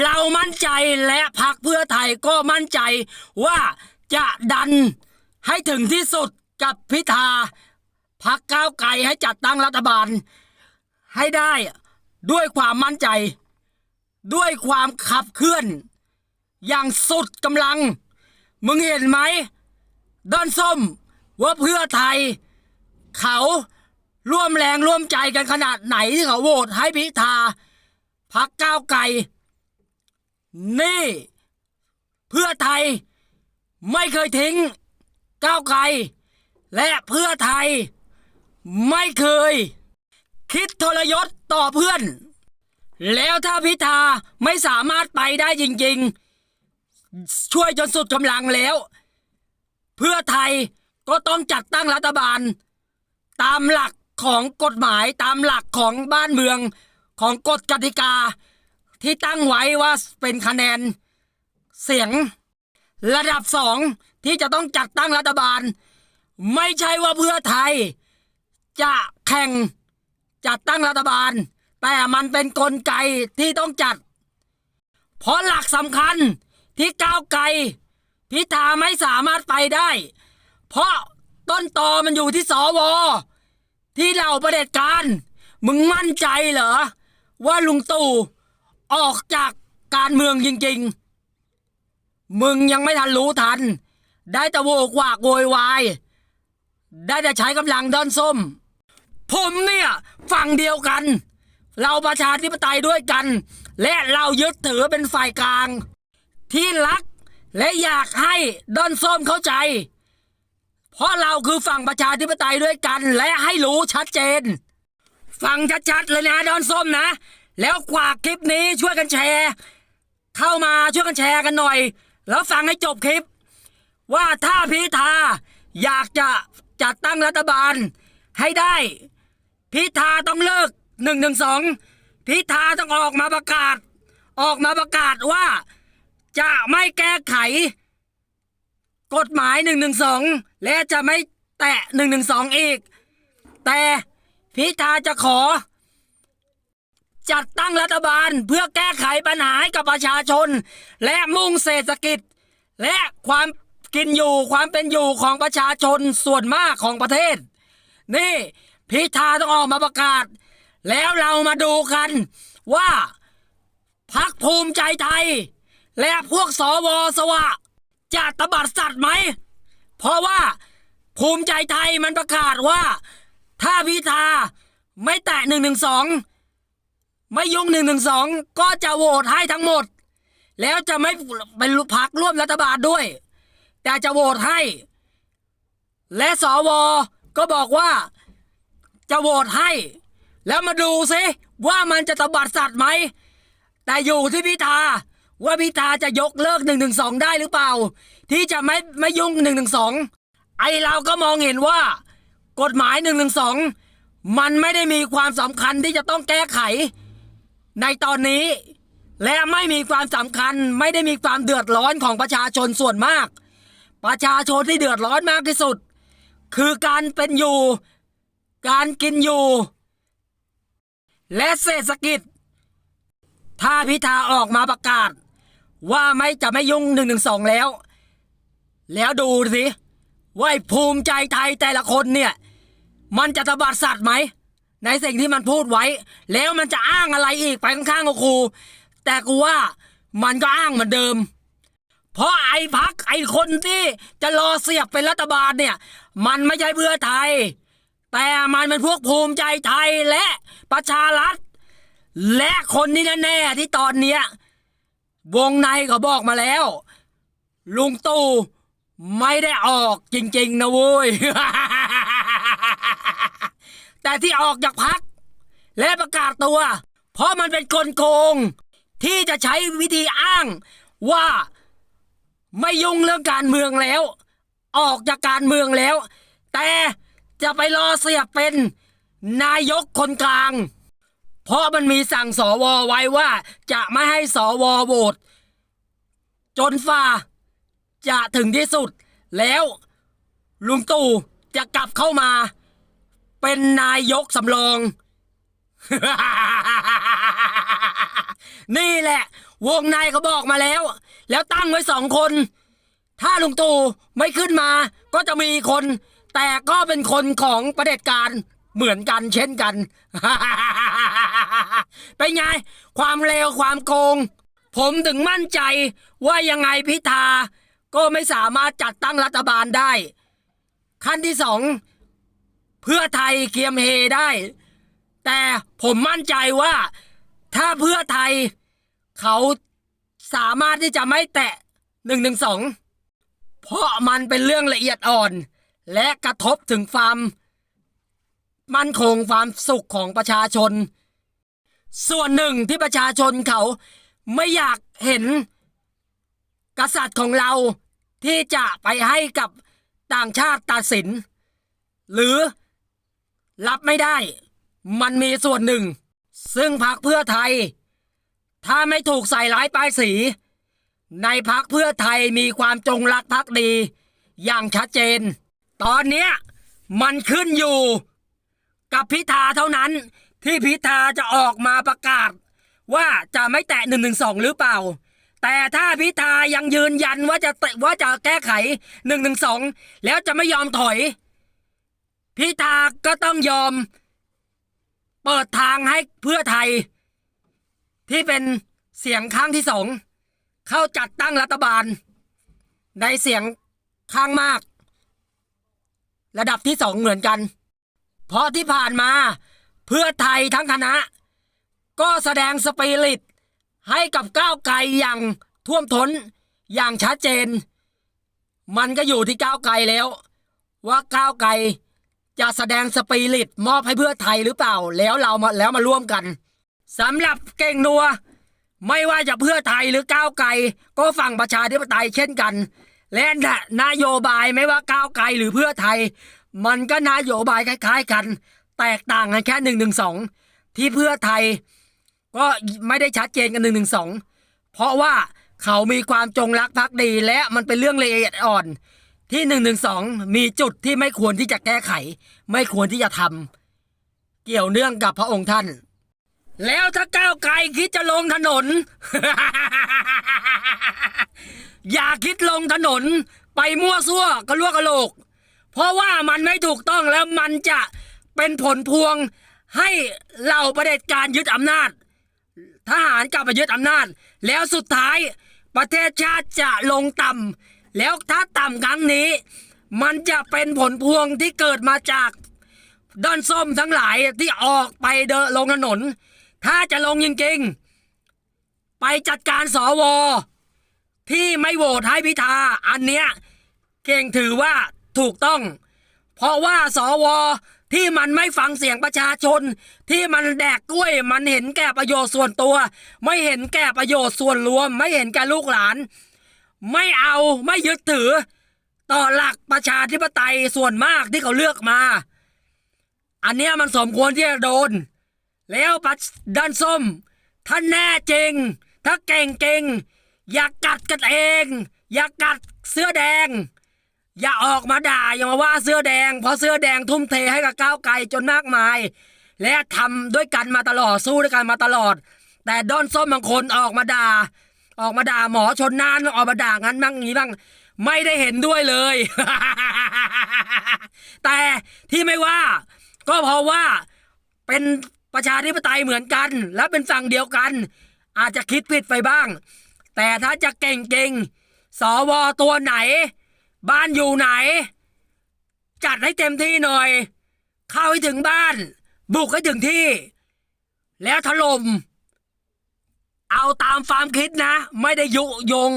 เรามั่นใจและพักเพื่อไทยก็มั่นใจว่าจะดันให้ถึงที่สุดกับพิธาพักก้าวไกลให้จัดตั้งรัฐบาล ให้ได้ด้วยความมั่นใจ ด้วยความขับเคลื่อน อย่างสุดกำลัง มึงเห็นไหมด้านส้มว่าเพื่อไทย เขาร่วมแรงร่วมใจกันขนาดไหนที่เขาโหวตให้พิธาพักก้าวไกล นี่ เพื่อไทย ไม่เคยทิ้ง ก้าวไกล และเพื่อไทย ไม่เคย คิดทรยศต่อเพื่อน แล้วถ้าพิธาไม่สามารถไปได้จริง ๆ ช่วยจนสุดกำลังแล้ว เพื่อไทยก็ต้องจัดตั้งรัฐบาล ตามหลักของกฎหมายตามหลักของบ้านเมืองของกฎกติกา ที่ตั้งไว้ว่าเป็นคะแนน เสียง ระดับสองที่จะต้องจัดตั้งรัฐบาล ไม่ใช่ว่าเพื่อไทย จะแข่งจัดตั้งรัฐบาล แต่มันเป็นนกลไกที่ต้องจัด เพราะหลักสำคัญที่ก้าวไกลพิธาไม่สามารถไปได้ เพราะต้นตอมันอยู่ที่สวที่เหล่าประเด็จการ มึงมั่นใจเหรอ ว่าลุงตู่ ออกจากการเมืองจริงๆ มึงยังไม่ทันรู้ทัน ได้แต่โวกวากโวยวาย ได้แต่ใช้กำลังด้อนส้ม ผมเนี่ยฝั่งเดียวกัน เราประชาธิปไตยด้วยกัน และเรายึดถือเป็นฝ่ายกลาง ที่รักและอยากให้ด้อนส้มเข้าใจ เพราะเราคือฝั่งประชาธิปไตยด้วยกัน และให้รู้ชัดเจน ฟังชัดๆเลยนะดอนส้มนะ แล้วกว่าคลิปนี้ช่วยกันแชร์ เข้ามาช่วยกันแชร์กันหน่อย แล้วฟังให้จบคลิป ว่าถ้าพิธาอยากจะจัดตั้งรัฐบาล ให้ได้ พิธาต้องเลิกหนึ่งหนึ่งสองพิธาต้องออกมาประกาศ ออกมาประกาศว่าจะไม่แก้ไข กฎหมายหนึ่งหนึ่งสองและจะไม่แตะหนึ่งหนึ่งสองอีก แต่พิธาจะขอ จัดตั้งรัฐบาลเพื่อแก้ไขปัญหาให้กับประชาชน และมุ่งเศรษฐกิจ และความกินอยู่ความเป็นอยู่ของประชาชนส่วนมากของประเทศ นี่พิธาต้องออกมาประกาศ แล้วเรามาดูกันว่าพักภูมิใจไทย และพวกสวสวะจะตบัดสัตว์ไหม เพราะว่าภูมิใจไทยมันประกาศว่า ถ้าพิธาไม่แตะหนึ่งหนึ่งสอง ไม่ยุ่งหนึ่งหนึ่งสองก็จะโหวตให้ทั้งหมด แล้วจะไม่เป็นพักร่วมรัฐบาลด้วย แต่จะโหวตให้ และสวก็บอกว่า จะโหวตให้ แล้วมาดูซิว่ามันจะตบัดสัตว์ไหม แต่อยู่ที่พิธาว่าพิธาจะยกเลิกหนึ่งหนึ่งสองได้หรือเปล่า ที่จะไม่ไม่ยุ่งหนึ่งหนึ่งสองไอเราก็มองเห็นว่า กฎหมายหนึ่งหนึ่งสองมันไม่ได้มีความสำคัญที่จะต้องแก้ไข ในตอนนี้ และไม่มีความสำคัญไม่ได้มีความเดือดร้อนของประชาชนส่วนมาก ประชาชนที่เดือดร้อนมากที่สุด คือการเป็นอยู่ การกินอยู่ และเศรษฐกิจ ถ้าพิธาออกมาประกาศ ว่าไม่จะไม่ยุ่งหนึ่งหนึ่งสองแล้ว แล้วดูสิว่าภูมิใจไทยแต่ละคนเนี่ย มันจะตบัดสัตว์ไหม ในสิ่งที่มันพูดไว้ แล้วมันจะอ้างอะไรอีกไปข้างๆกับครู แต่กูว่ามันก็อ้างเหมือนเดิม เพราะไอ้พักไอ้คนที่จะรอเสียบเป็นรัฐบาลเนี่ย มันไม่ใช่เพื่อไทย แต่มันเป็นพวกภูมิใจไทยและประชารัฐ และคนนี้แน่ๆที่ตอนเนี้ยวงในเขาบอกมาแล้ว ลุงตู่ไม่ได้ออกจริง ๆ นะเว้ย แต่ที่ออกจากพัก และประกาศตัว เพราะมันเป็นกลโกง ที่จะใช้วิธีอ้างว่าไม่ยุ่งเรื่องการเมืองแล้ว ออกจากการเมืองแล้ว แต่จะไปรอเสียบเป็นนายกคนกลาง เพราะมันมีสั่งสวไว้ว่าจะไม่ให้สวโหวตจนฝ่า จะถึงที่สุดแล้วลุงตู่จะกลับเข้ามา เป็นนายกสำรอง นี่แหละ วงในเขาบอกมาแล้ว แล้วตั้งไว้สองคน ถ้าลุงตู่ไม่ขึ้นมา ก็จะมีคน แต่ก็เป็นคนของประเด็จการเหมือนกันเช่นกัน เป็นไง ความเลวความโกง ผมถึงมั่นใจว่ายังไงพิธา ก็ไม่สามารถจัดตั้งรัฐบาลได้ ขั้นที่สอง เพื่อไทยเกียมเฮได้ แต่ผมมั่นใจว่า ถ้าเพื่อไทย เขาสามารถที่จะไม่แตะหนึ่งหนึ่งสองเพราะมันเป็นเรื่องละเอียดอ่อน และกระทบถึงความมั่นคงความสุขของประชาชน ส่วนหนึ่งที่ประชาชนเขาไม่อยากเห็น กษัตริย์ของเราที่จะไปให้กับต่างชาติตัดสิน หรือ รับไม่ได้ มันมีส่วนหนึ่ง ซึ่งพรรคเพื่อไทย ถ้าไม่ถูกใส่ร้ายป้ายสี ในพักเพื่อไทยมีความจงรักภักดี อย่างชัดเจน ตอนเนี้ยมันขึ้นอยู่ กับพิธาเท่านั้นที่พิธาจะออกมาประกาศ ว่าจะไม่แตะหนึ่งหนึ่งสองหรือเปล่า แต่ถ้าพิธายังยืนยันว่าจะแตะว่าจะแก้ไขหนึ่งหนึ่งสองแล้วจะไม่ยอมถอย พิธาก็ต้องยอม เปิดทางให้เพื่อไทย ที่เป็นเสียงข้างที่สองเข้าจัดตั้งรัฐบาล ในเสียงข้างมาก ระดับที่สองเหมือนกัน เพราะที่ผ่านมาเพื่อไทยทั้งคณะ ก็แสดงสปิริตให้กับก้าวไกลอย่างท่วมท้นอย่างชัดเจน มันก็อยู่ที่ก้าวไกลแล้ว ว่าก้าวไกล จะแสดงสปิริตมอบให้เพื่อไทยหรือเปล่า แล้วเรามาแล้วมาร่วมกันสำหรับเก่งนัว ไม่ว่าจะเพื่อไทยหรือก้าวไกล ก็ฝั่งประชาธิปไตยเช่นกัน และนโยบายไม่ว่าก้าวไกลหรือเพื่อไทย มันก็นโยบายคล้าย ๆ กัน แตกต่างกันแค่หนึ่งหนึ่งสองที่เพื่อไทย ก็ไม่ได้ชัดเจนกันหนึ่งหนึ่งสองเพราะว่าเขามีความจงรักภักดีและมันเป็นเรื่องละเอียดอ่อน ที่หนึ่งหนึ่งสองมีจุดที่ไม่ควรที่จะแก้ไข ไม่ควรที่จะทำเกี่ยวเนื่องกับพระองค์ท่าน แล้วถ้าก้าวไกลคิดจะลงถนน อย่าคิดลงถนน ไปมั่วซั่วกระลวกกระโหลก เพราะว่ามันไม่ถูกต้องแล้วมันจะเป็นผลพวงให้เหล่าประเด็จการยึดอำนาจ ทหารกลับมายึดอำนาจ แล้วสุดท้ายประเทศชาติจะลงต่ำ แล้วถ้าต่ำครั้งนี้ มันจะเป็นผลพวงที่เกิดมาจากด้อนส้มทั้งหลายที่ออกไปเดินลงถนน ถ้าจะลงจริงๆไปจัดการสวที่ไม่โหวตให้พิธาอันเนี้ยเก่งถือว่าถูกต้อง เพราะว่าสวที่มันไม่ฟังเสียงประชาชน ที่มันแดกกล้วย มันเห็นแก่ประโยชน์ส่วนตัว ไม่เห็นแก่ประโยชน์ส่วนรวม ไม่เห็นแก่ลูกหลาน ไม่เอาไม่ยึดถือ ต่อหลักประชาธิปไตยส่วนมากที่เขาเลือกมา อันเนี้ยมันสมควรที่จะโดน แล้วปัดด้านส้มถ้านแน่จริง ถ้าเก่งเก่งอย่ากัดกันเอง อย่ากัดเสื้อแดง อย่าออกมาด่าอย่ามาว่าเสื้อแดง เพราะเสื้อแดงทุ่มเทให้กับก้าวไกลจนมากมาย และทำด้วยกันมาตลอดสู้ด้วยกันมาตลอด แต่ด้อนส้มบางคนออกมาด่า ออกมาด่าหมอชนน่านออกมาด่างั้นบ้างนี้บ้าง ไม่ได้เห็นด้วยเลย แต่ที่ไม่ว่า ก็เพราะว่าเป็นประชาธิปไตยเหมือนกัน และเป็นฝั่งเดียวกัน อาจจะคิดผิดไปบ้าง แต่ถ้าจะเก่งๆสวตัวไหน บ้านอยู่ไหน จัดให้เต็มที่หน่อย เข้าให้ถึงบ้าน บุกให้ถึงที่ แล้วถล่ม เอาตามความคิดนะ ไม่ได้ยุยง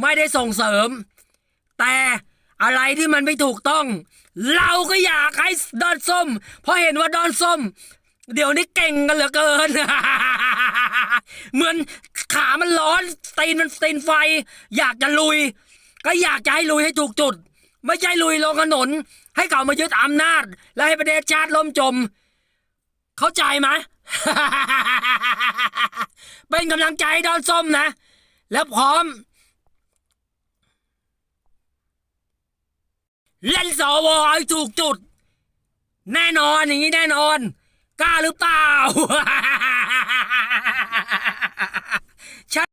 ไม่ได้ส่งเสริม แต่อะไรที่มันไม่ถูกต้อง เราก็อยากให้ดอนส้ม เพราะเห็นว่าดอนส้ม เดี๋ยวนี้เก่งกันเหลือเกิน เหมือนขามันร้อนตีนมันตีนไฟ อยากจะลุย ก็อยากจะให้ลุยให้ถูกจุด ไม่ใช่ลุยลงถนน ให้เขามายึดอำนาจ และให้ประเทศชาติล่มจม เข้าใจไหม เป็นกำลังใจดอนส้มนะ แล้วพร้อม เล่นสวให้ถูกจุด แน่นอนอย่างนี้แน่นอน กล้าหรือเปล่า ใช่